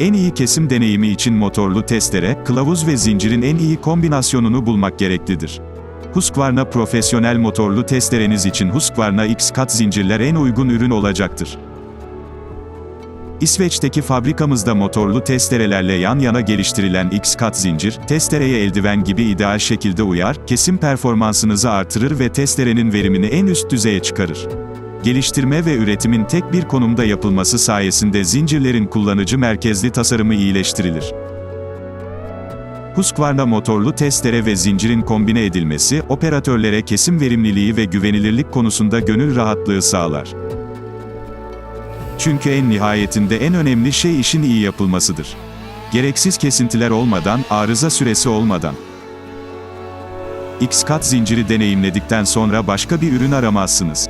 En iyi kesim deneyimi için motorlu testere, kılavuz ve zincirin en iyi kombinasyonunu bulmak gereklidir. Husqvarna profesyonel motorlu testereniz için Husqvarna X-Cut zincirler en uygun ürün olacaktır. İsveç'teki fabrikamızda motorlu testerelerle yan yana geliştirilen X-Cut zincir, testereye eldiven gibi ideal şekilde uyar, kesim performansınızı artırır ve testerenin verimini en üst düzeye çıkarır. Geliştirme ve üretimin tek bir konumda yapılması sayesinde zincirlerin kullanıcı merkezli tasarımı iyileştirilir. Husqvarna motorlu testere ve zincirin kombine edilmesi, operatörlere kesim verimliliği ve güvenilirlik konusunda gönül rahatlığı sağlar. Çünkü en nihayetinde en önemli şey işin iyi yapılmasıdır. Gereksiz kesintiler olmadan, arıza süresi olmadan. X-Cut zinciri deneyimledikten sonra başka bir ürün aramazsınız.